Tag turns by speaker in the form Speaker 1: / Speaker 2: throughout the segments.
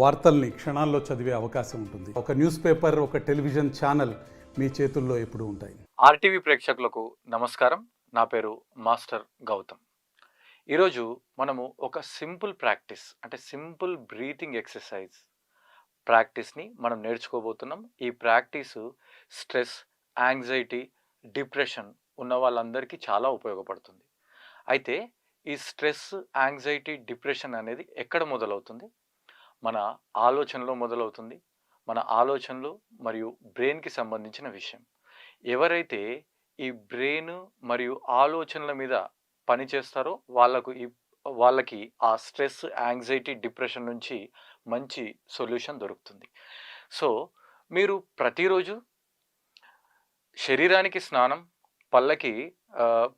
Speaker 1: వార్తల్ని క్షణాల్లో చదివే అవకాశం ఉంటుంది. ఒక న్యూస్ పేపర్ ఒక టెలివిజన్ ఛానల్ మీ చేతుల్లో ఎప్పుడు ఉంటాయి.
Speaker 2: ఆర్టీవీ ప్రేక్షకులకు నమస్కారం. నా పేరు మాస్టర్ గౌతమ్. ఈరోజు మనము ఒక సింపుల్ ప్రాక్టీస్ అంటే సింపుల్ బ్రీతింగ్ ఎక్సర్సైజ్ ప్రాక్టీస్ని మనం నేర్చుకోబోతున్నాం. ఈ ప్రాక్టీసు స్ట్రెస్ యాంగ్జైటీ డిప్రెషన్ ఉన్న వాళ్ళందరికీ చాలా ఉపయోగపడుతుంది. అయితే ఈ స్ట్రెస్ యాంగ్జైటీ డిప్రెషన్ అనేది ఎక్కడ మొదలవుతుంది? మన ఆలోచనలో మొదలవుతుంది. మన ఆలోచనలు మరియు బ్రెయిన్కి సంబంధించిన విషయం. ఎవరైతే ఈ బ్రెయిన్ మరియు ఆలోచనల మీద పని చేస్తారో వాళ్ళకు ఈ వాళ్ళకి ఆ స్ట్రెస్ యాంగ్జైటీ డిప్రెషన్ నుంచి మంచి సొల్యూషన్ దొరుకుతుంది. సో మీరు ప్రతిరోజు శరీరానికి స్నానం పళ్ళకి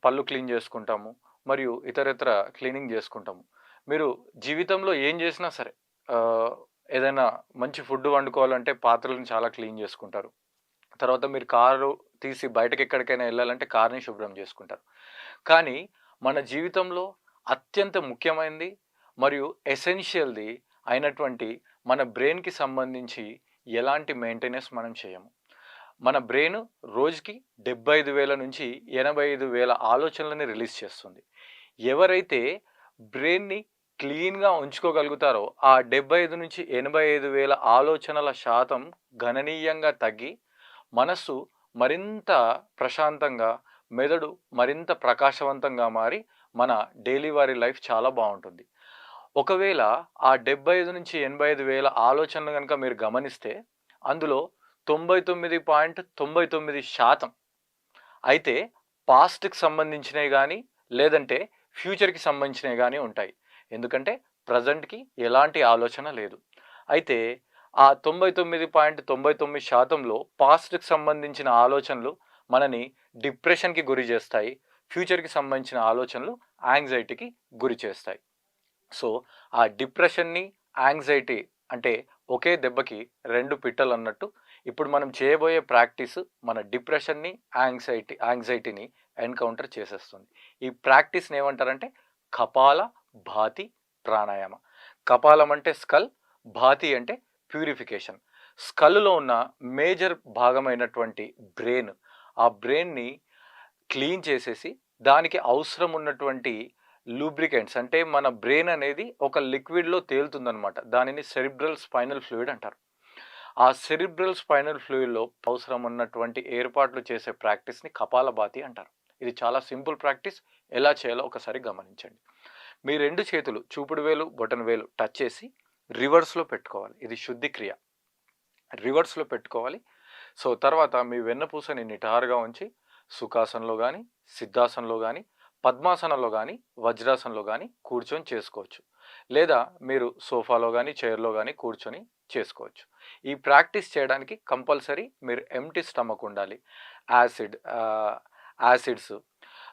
Speaker 2: పళ్ళు క్లీన్ చేసుకుంటాము మరియు ఇతరత్ర క్లీనింగ్ చేసుకుంటాము. మీరు జీవితంలో ఏం చేసినా సరే ఏదైనా మంచి ఫుడ్ వండుకోవాలంటే పాత్రలను చాలా క్లీన్ చేసుకుంటారు. తర్వాత మీరు కారు తీసి బయటకు ఎక్కడికైనా వెళ్ళాలంటే కార్ని శుభ్రం చేసుకుంటారు. కానీ మన జీవితంలో అత్యంత ముఖ్యమైనది మరియు ఎసెన్షియల్ది అయినటువంటి మన బ్రెయిన్కి సంబంధించి ఎలాంటి మెయింటెనెన్స్ మనం చేయము. మన బ్రెయిన్ రోజుకి డెబ్బై ఐదు వేల నుంచి ఎనభై ఐదు వేల ఆలోచనలని రిలీజ్ చేస్తుంది. ఎవరైతే బ్రెయిన్ని క్లీన్గా ఉంచుకోగలుగుతారో ఆ డెబ్బై ఐదు నుంచి ఎనభై ఐదు వేల ఆలోచనల శాతం గణనీయంగా తగ్గి మనస్సు మరింత ప్రశాంతంగా మెదడు మరింత ప్రకాశవంతంగా మారి మన డైలీ వారి లైఫ్ చాలా బాగుంటుంది. ఒకవేళ ఆ డెబ్బై ఐదు నుంచి ఎనభై ఐదు వేల ఆలోచనలు కనుక మీరు గమనిస్తే అందులో తొంభై తొమ్మిది పాయింట్ తొంభై తొమ్మిది శాతం అయితే పాస్ట్కి సంబంధించినవి కానీ లేదంటే ఫ్యూచర్కి సంబంధించినవి కానీ ఉంటాయి. ఎందుకంటే ప్రజెంట్కి ఎలాంటి ఆలోచన లేదు. అయితే ఆ తొంభై తొమ్మిది పాయింట్ తొంభై తొమ్మిది శాతంలో పాస్ట్కి సంబంధించిన ఆలోచనలు మనని డిప్రెషన్కి గురి చేస్తాయి. ఫ్యూచర్కి సంబంధించిన ఆలోచనలు యాంగ్జైటీకి గురి చేస్తాయి. సో ఆ డిప్రెషన్ని యాంగ్జైటీ అంటే ఒకే దెబ్బకి రెండు పిట్టలు అన్నట్టు ఇప్పుడు మనం చేయబోయే ప్రాక్టీస్ మన డిప్రెషన్ని యాంగ్జైటీ యాంగ్జైటీని ఎన్కౌంటర్ చేసేస్తుంది. ఈ ప్రాక్టీస్ని ఏమంటారంటే కపాల భాతి ప్రాణాయామ. కపాలం అంటే స్కల్ భాతి అంటే ప్యూరిఫికేషన్. స్కల్లో ఉన్న మేజర్ భాగమైనటువంటి బ్రెయిన్ ఆ బ్రెయిన్ని క్లీన్ చేసేసి దానికి అవసరం ఉన్నటువంటి లూబ్రికెంట్స్ అంటే మన బ్రెయిన్ అనేది ఒక లిక్విడ్లో తేలుతుందనమాట దానిని సెరిబ్రల్ స్పైనల్ ఫ్లూయిడ్ అంటారు. ఆ సెరిబ్రల్ స్పైనల్ ఫ్లూయిడ్లో అవసరం ఉన్నటువంటి ఏర్పాట్లు చేసే ప్రాక్టీస్ని కపాలభాతి అంటారు. ఇది చాలా సింపుల్ ప్రాక్టీస్. ఎలా చేయాలో ఒకసారి గమనించండి. మీ రెండు చేతులు చూపుడు వేలు బొటన్ వేలు టచ్ చేసి రివర్స్లో పెట్టుకోవాలి. ఇది శుద్ధి క్రియ. రివర్స్లో పెట్టుకోవాలి. సో తర్వాత మీ వెన్నపూసని నిటారుగా ఉంచి సుఖాసనంలో కానీ సిద్ధాసనంలో కానీ పద్మాసనంలో కానీ వజ్రాసనంలో కానీ కూర్చొని చేసుకోవచ్చు. లేదా మీరు సోఫాలో కానీ చైర్లో కానీ కూర్చొని చేసుకోవచ్చు. ఈ ప్రాక్టీస్ చేయడానికి కంపల్సరీ మీరు ఎంటీ స్టమక్ ఉండాలి. యాసిడ్ యాసిడ్స్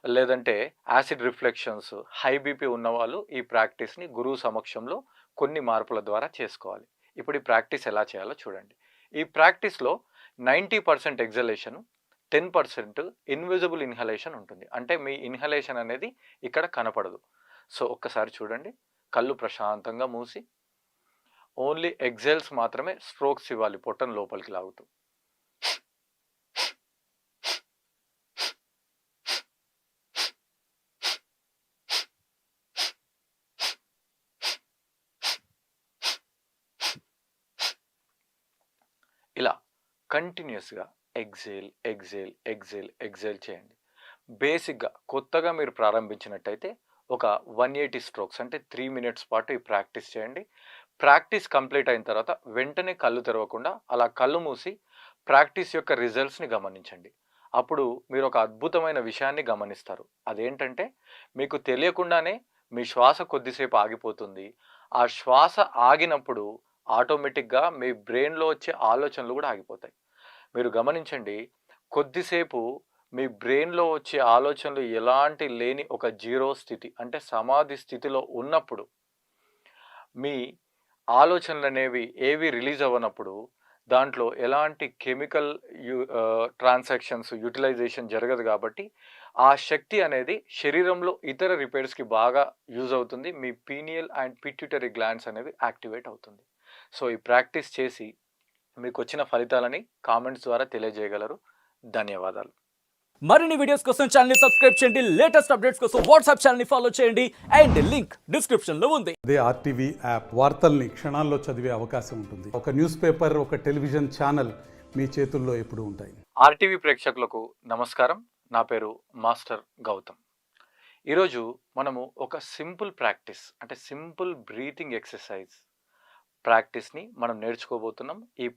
Speaker 2: లేదంటే యాసిడ్ రిఫ్లెక్షన్స్ హై బీపీ ఉన్నవాళ్ళు ఈ ప్రాక్టీస్ని గురువు సమక్షంలో కొన్ని మార్పుల ద్వారా చేసుకోవాలి. ఇప్పుడు ఈ ప్రాక్టీస్ ఎలా చేయాలో చూడండి. ఈ ప్రాక్టీస్లో ninety percent exhalation ten percent invisible inhalation ఉంటుంది. అంటే మీ ఇన్హలేషన్ అనేది ఇక్కడ కనపడదు. సో ఒక్కసారి చూడండి. కళ్ళు ప్రశాంతంగా మూసి ఓన్లీ ఎగ్జైల్స్ మాత్రమే స్ట్రోక్స్ ఇవ్వాలి పొట్టను లోపలికి లాగుతూ. కంటిన్యూస్గా ఎగ్జేల్ ఎగ్జేల్ ఎగ్జేల్ ఎగ్జేల్ చేయండి. బేసిక్గా కొత్తగా మీరు ప్రారంభించినట్టయితే ఒక వన్ ఎయిటీ స్ట్రోక్స్ అంటే త్రీ మినిట్స్ పాటు ఈ ప్రాక్టీస్ చేయండి. ప్రాక్టీస్ కంప్లీట్ అయిన తర్వాత వెంటనే కళ్ళు తెరవకుండా అలా కళ్ళు మూసి ప్రాక్టీస్ యొక్క రిజల్ట్స్ని గమనించండి. అప్పుడు మీరు ఒక అద్భుతమైన విషయాన్ని గమనిస్తారు. అదేంటంటే మీకు తెలియకుండానే మీ శ్వాస కొద్దిసేపు ఆగిపోతుంది. ఆ శ్వాస ఆగినప్పుడు ఆటోమేటిక్గా మీ బ్రెయిన్లో వచ్చే ఆలోచనలు కూడా ఆగిపోతాయి. మీరు గమనించండి కొద్దిసేపు మీ బ్రెయిన్లో వచ్చే ఆలోచనలు ఎలాంటి లేని ఒక జీరో స్థితి అంటే సమాధి స్థితిలో ఉన్నప్పుడు మీ ఆలోచనలు అనేవి ఏవి రిలీజ్ అవ్వనప్పుడు దాంట్లో ఎలాంటి కెమికల్ యూ ట్రాన్సాక్షన్స్ యూటిలైజేషన్ జరగదు కాబట్టి ఆ శక్తి అనేది శరీరంలో ఇతర రిపేర్స్కి బాగా యూజ్ అవుతుంది. మీ పీనియల్ అండ్ పిట్యూటరీ గ్లాండ్స్ అనేవి యాక్టివేట్ అవుతుంది. సో ఈ ప్రాక్టీస్ చేసి మీకు వచ్చిన ఫలితాలని కామెంట్స్ ద్వారా తెలియజేయగలరు. ధన్యవాదాలు.
Speaker 3: మరిన్ని వీడియోస్ కోసం ఛానల్ని సబ్స్క్రైబ్ చేయండి. లేటెస్ట్ అప్డేట్స్ కోసం వాట్సాప్ ఛానల్ని ఫాలో చేయండి. అండ్ లింక్ డిస్క్రిప్షన్లో ఉంది.
Speaker 1: అదే ఆర్టీవీ యాప్ వార్తల్ని క్షణాల్లో చదివే అవకాశం ఉంటుంది. ఒక న్యూస్ పేపర్ ఒక టెలివిజన్ ఛానల్ మీ చేతుల్లో ఎప్పుడూ ఉంటాయి.
Speaker 2: ఆర్టీవీ ప్రేక్షకులకు నమస్కారం. నా పేరు మాస్టర్ గౌతమ్. ఈరోజు మనము ఒక సింపుల్ ప్రాక్టీస్ అంటే సింపుల్ బ్రీతింగ్ ఎక్సర్సైజ్ ప్రాక్టీస్ని మనం నేర్చుకోబోతున్నాం. ఈ